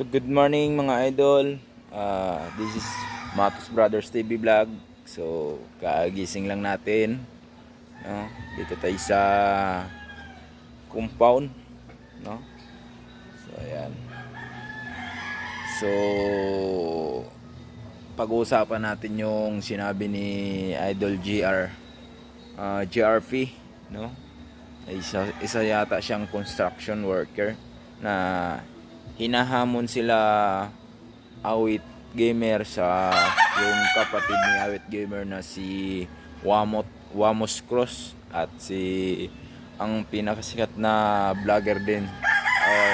So good morning mga idol. Ah, this is Matos Brothers TV Vlog. So kagising lang natin. No? Dito tayo sa compound, no? So ayan. So pag-uusapan natin yung sinabi ni Idol GR uh, GRP, no? Isa, isa yata siyang construction worker na hinahamon sila awit gamer sa yung kapatid ni awit gamer na si Wamot Wamos Cross at si ang pinakasikat na vlogger din. Or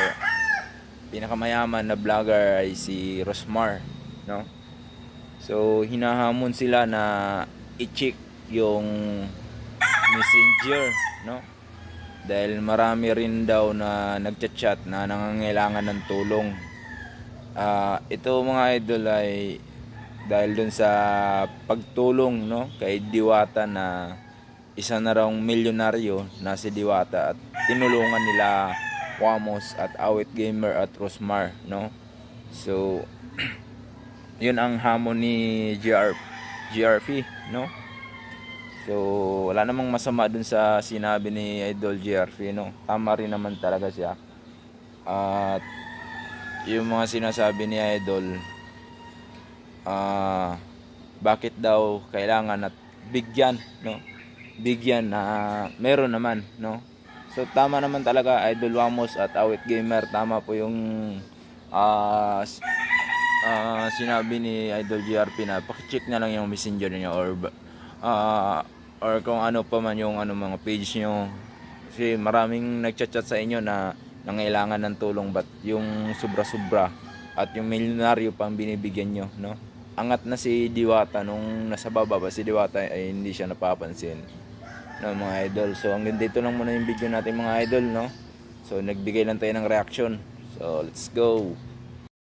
pinakamayaman na vlogger ay si Rosmar no? So hinahamon sila na i-check yung messenger no dahil marami rin daw na nagchat-chat na nangangailangan ng tulong. Ah, ito mga idol ay dahil dun sa pagtulong no kay Diwata na isa na raw milyonaryo na si Diwata at tinulungan nila Wamos at Awit Gamer at Rosmar no. So yun ang hamon ni GR GRP no. So, wala namang masama dun sa sinabi ni Idol GRP, no? Tama rin naman talaga siya. At yung mga sinasabi ni Idol, ah bakit daw kailangan at bigyan, no? Bigyan na meron naman, no? So, tama naman talaga, Idol Wamos at Awit Gamer, tama po yung s- ah, sinabi ni Idol GRP na pakicheck na lang yung messenger niyo or ah, or kung ano pa man yung ano mga page nyo. Kasi maraming nagchat-chat sa inyo na nangailangan ng tulong but yung sobra-sobra at yung milyonaryo pang binibigyan nyo no? Angat na si Diwata nung nasa baba pa. Si Diwata ay hindi siya napapansin no mga idol. So hanggang dito lang muna yung video natin mga idol no? So nagbigay lang tayo ng reaction. So let's go